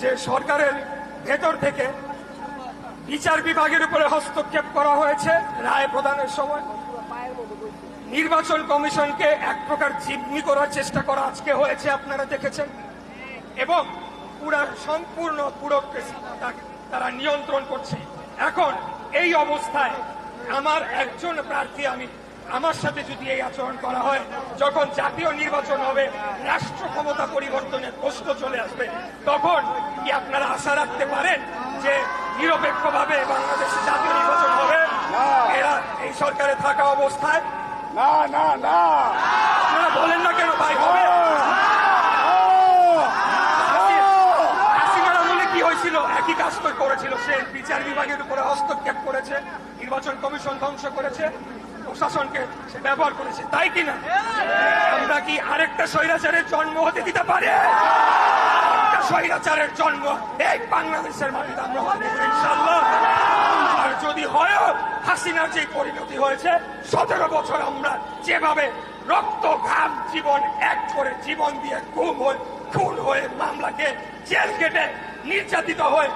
যে সরকারের ভেতর থেকে বিচার বিভাগের উপরে হস্তক্ষেপ করা হয়েছে, রায় প্রদানের সময়। নির্বাচন কমিশনকে এক প্রকার জিম্মি করার চেষ্টা করা আজকে হয়েছে, আপনারা দেখেছেন। এবং পুরা সম্পূর্ণ ব্যুরোক্রেসি তারা নিয়ন্ত্রণ করছে। এখন এই অবস্থায় আমার একজন প্রার্থী, আমি আমার সাথে যদি এই আচরণ করা হয়, যখন জাতীয় নির্বাচন হবে রাষ্ট্র ক্ষমতা পরিবর্তনের প্রশ্ন চলে আসবে তখন কি আপনারা আশা রাখতে পারেন যে নিরপেক্ষভাবে বাংলাদেশে জাতীয় নির্বাচন হবে। এরা এই সরকারে থাকা অবস্থায়। না না না। আপনারা বলেন না কেন ভাই হবে? হয়েছিল? একই কাজ তো করেছিল সে বিচার বিভাগের উপরে হস্তক্ষেপ করেছে নির্বাচন কমিশন ধ্বংস করেছে প্রশাসনকে সে ব্যবহার করেছে। তাই কিনা? আমরা কি আরেকটা স্বৈরাচারের জন্ম হতে দিতে পারি? স্বৈরাচারের জন্ম এই বাংলাদেশের মাটিতে আমরা ইনশাল্লাহ আর যদি হয়, হাসিনার যে পরিণতি হয়েছে, সতেরো বছর আমরা যেভাবে রক্ত, ঘাম, জীবন এক করে জীবন দিয়ে খুন হয়ে খুন হয়ে মামলাকে জেল কেটে নির্যাতিত হয়ে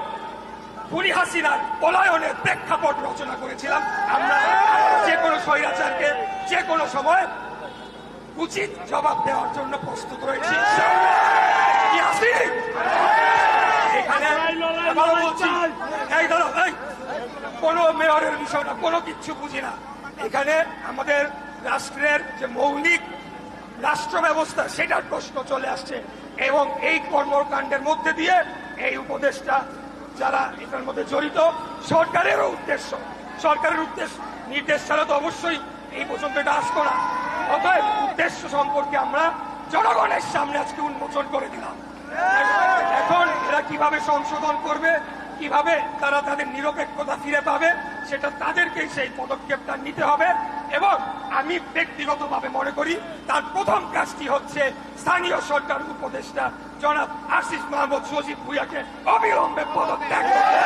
খুনি হাসিনার পলায়নের প্রেক্ষাপট রচনা করেছিলাম, আমরা যে কোনো স্বৈরাচারকে যে কোনো সময় উচিত জবাব দেওয়ার জন্য প্রস্তুত রয়েছি কি আসি এখানে আবারও কোনো মেয়রের বিষয় না, কোনো কিচ্ছু বুঝি না। এখানে আমাদের রাষ্ট্রের যে মৌলিক রাষ্ট্র ব্যবস্থা, সেটার প্রশ্ন চলে আসছে। এবং এই কর্মকাণ্ডের মধ্যে দিয়ে এই উপদেশটা যারা এটার মধ্যে জড়িত, সরকারেরও উদ্দেশ্য। সরকারের উদ্দেশ্য, নির্দেশ ছাড়া তো অবশ্যই এই পর্যন্ত এটা আসতো না। অতএব উদ্দেশ্য সম্পর্কে আমরা জনগণের সামনে আজকে উন্মোচন করে দিলাম। এখন এরা কীভাবে সংশোধন করবে কীভাবে তারা তাদের নিরপেক্ষতা ফিরে পাবে, সেটা তাদেরকেই সেই পদক্ষেপটা নিতে হবে। এবং আমি ব্যক্তিগতভাবে মনে করি, তার প্রথম কাজটি হচ্ছে স্থানীয় সরকার উপদেষ্টা জনাব আশিস মাহমুদ সজীব ভুইয়াকে অবিলম্বে পদত্যাগ করতে